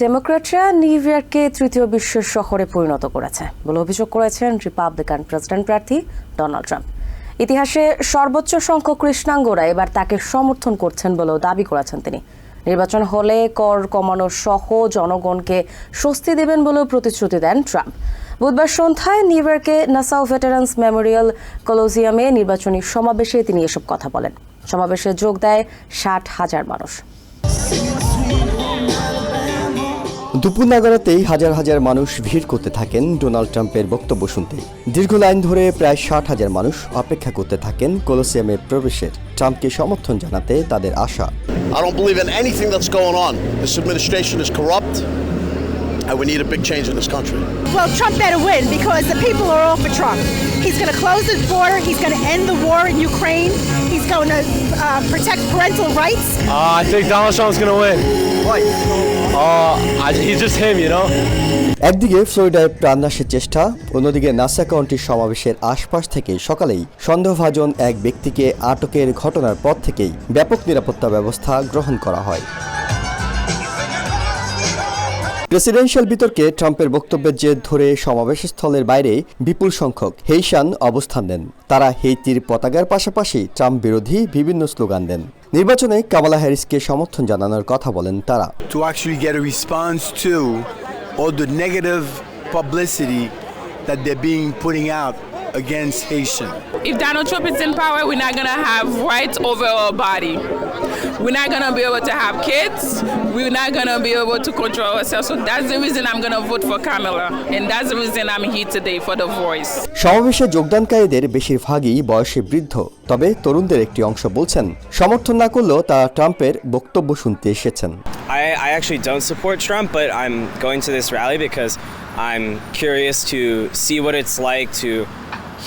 ডেমোক্র্যাটরা new ইয়র্ককে তৃতীয় বিশ্বের শহরে পরিণত করেছে বলে অভিযোগ করেছেন রিপাবলিকান প্রেসিডেন্ট প্রার্থী ডোনাল্ড ট্রাম্প। ইতিহাসে সর্বোচ্চ সংখ্যক কৃষ্ণাঙ্গরা এবার তাকে সমর্থন করছেন বলেও দাবি করেছেন তিনি। নির্বাচন হলে কর কমানো সহ জনগণকে স্বস্তি দেবেন বলেও প্রতিশ্রুতি দেন ট্রাম্প। বুধবার সন্ধ্যায় নিউ ইয়র্কে নাসাউ ভেটারান্স মেমোরিয়াল কলোজিয়ামে নির্বাচনী সমাবেশে তিনি এসব কথা বলেন। সমাবেশে যোগ দেয় ষাট হাজার মানুষ। দুপুর নাগারাতেই হাজার হাজার মানুষ ভিড় করতে থাকেন ডোনাল্ড ট্রাম্পের বক্তব্য শুনতে দীর্ঘ লাইন ধরে প্রায় ষাট হাজার মানুষ অপেক্ষা করতে থাকেন কলোসিয়ামে প্রবেশের ট্রাম্পকে সমর্থন জানাতে তাদের আশা I don't believe in anything that's going on. This administration is corrupt, and we need a big change in this country. Well, Trump better win because the people are all for Trump. He's going to close the border. He's going to end the war in Ukraine. He's going to uh, protect parental rights. Uh, I think Donald Trump's gonna win. Uh, I, he's just him, you know. একদিকে ফ্লোরিডায় প্রাণনাশের চেষ্টা অন্যদিকে NASA কাউন্টির সমাবেশের আশপাশ থেকে সকালেই সন্দেহভাজন এক ব্যক্তিকে আটকের ঘটনার পর থেকেই ব্যাপক নিরাপত্তা ব্যবস্থা গ্রহণ করা হয় প্রেসিডেন্সিয়াল বিতর্কে ট্রাম্পের বক্তব্যের জেদ ধরে সমাবেশস্থলের বাইরে বিপুল সংখ্যক হেইশান অবস্থান দেন তারা হেইতির পতাকার পাশাপাশি ট্রাম্প বিরোধী বিভিন্ন স্লোগান দেন। নির্বাচনে কামালা হ্যারিসকে সমর্থন জানানোর কথা বলেন তারা। To actually get a response to all the negative publicity that they're being putting out against Haitian. If Donald Trump is in power, we're not gonna have rights over our body. We're not gonna be able to have kids. We're not gonna be able to control ourselves. So that's the reason I'm gonna vote for Kamala, and that's the reason I'm here today for the voice. সমাবেশে যোগদানকারীদের বেশিরভাগই বয়সে বৃদ্ধ তবে তরুণদের একটি অংশ বলছেন সমর্থন না করলেও তারা ট্রাম্পের বক্তব্য শুনতে এসেছেন I, I actually don't support Trump, but I'm going to this rally because I'm curious to see what it's like to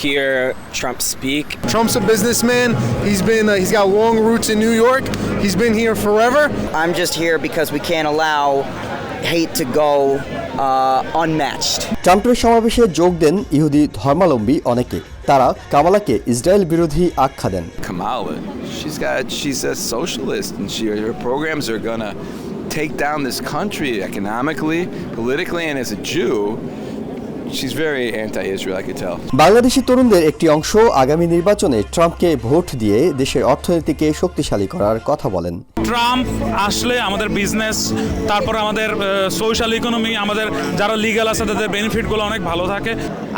hear Trump speak. Trump's a businessman. He's been uh, he's got long roots in New York. He's been here forever. I'm just here because we can't allow hate to go uh, unmatched. ট্রাম্পের সমাবেশে যোগ দেন ইহুদি ধর্মাবলম্বী অনেকে তারা কামালাকে Israel বিরোধী আখ্যা দেন Kamala. She's got she's a socialist and she her programs are gonna take down this country economically, politically, and as a Jew, Bangladeshi তরুণদের একটি অংশ আগামী নির্বাচনে ট্রাম্পকে ভোট দিয়ে দেশের অর্থনীতিকে শক্তিশালী করার কথা বলেন। ট্রাম্প আসলে আমাদের বিজনেস তারপর আমাদের সোশ্যাল ইকোনমি আমাদের যারা লিগ্যাল আছে তাদের বেনিফিটগুলো অনেক ভালো থাকে।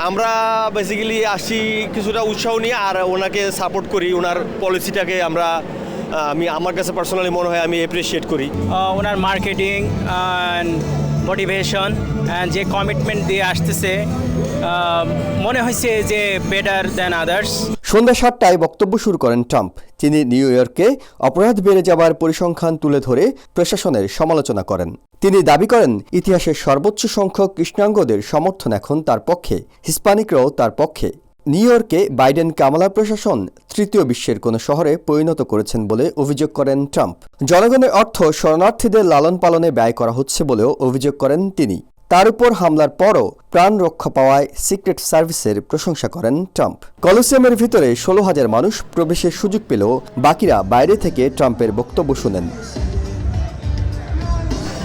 আমরা বেসিক্যালি আসি কিছুটা উৎসাহ নিয়ে আর ওনাকে সাপোর্ট করি ওনার পলিসিটাকে আমরা আমি আমার কাছে পার্সোনালি মনে হয় আমি এপ্রিসিয়েট করি। ওনার মার্কেটিং মোটিভেশন যে কমিটমেন্ট দিয়ে আসতেছে মনে হয়েছে যে বেটার দ্যান আদার্স সন্ধ্যা সাতটায় বক্তব্য শুরু করেন ট্রাম্প। তিনি নিউ ইয়র্কে অপরাধ বেড়ে যাবার পরিসংখ্যান তুলে ধরে প্রশাসনের সমালোচনা করেন। তিনি দাবি করেন ইতিহাসের সর্বোচ্চ সংখ্যক কৃষ্ণাঙ্গদের সমর্থন এখন তার পক্ষে, হিসপানিকরাও তার পক্ষে। নিউ ইয়র্কে বাইডেন কামালা প্রশাসন তৃতীয় বিশ্বের কোনো শহরে পরিণত করেছেন বলে অভিযোগ করেন ট্রাম্প। জনগণের অর্থ শরণার্থীদের লালন পালনে ব্যয় করা হচ্ছে বলেও অভিযোগ করেন তিনি। তার উপর হামলার পরও প্রাণ রক্ষা পাওয়ায় সিক্রেট সার্ভিসের প্রশংসা করেন ট্রাম্প। কলোসিয়ামের ভিতরে ষোলো হাজার মানুষ প্রবেশের সুযোগ পেলেও বাকিরা বাইরে থেকে ট্রাম্পের বক্তব্য শুনেন।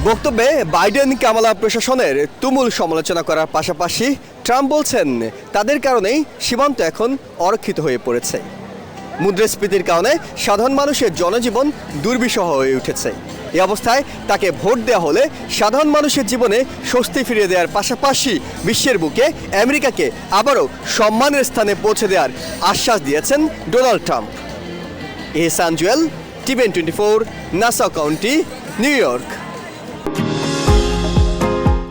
বক্তব্যে বাইডেন কামালা প্রশাসনের তুমুল সমালোচনা করার পাশাপাশি ট্রাম্প বলছেন, তাদের কারণেই সীমান্ত এখন অরক্ষিত হয়ে পড়েছে। মুদ্রাস্ফীতির কারণে সাধারণ মানুষের জনজীবন দুর্বিষহ হয়ে উঠেছে। এ অবস্থায় তাকে ভোট দেওয়া হলে সাধারণ মানুষের জীবনে স্বস্তি ফিরিয়ে দেওয়ার পাশাপাশি বিশ্বের বুকে আমেরিকাকে আবারও সম্মানের স্থানে পৌঁছে দেওয়ার আশ্বাস দিয়েছেন Donald Trump. Ehsan Jewel TVN twenty four, Nassau County, New York.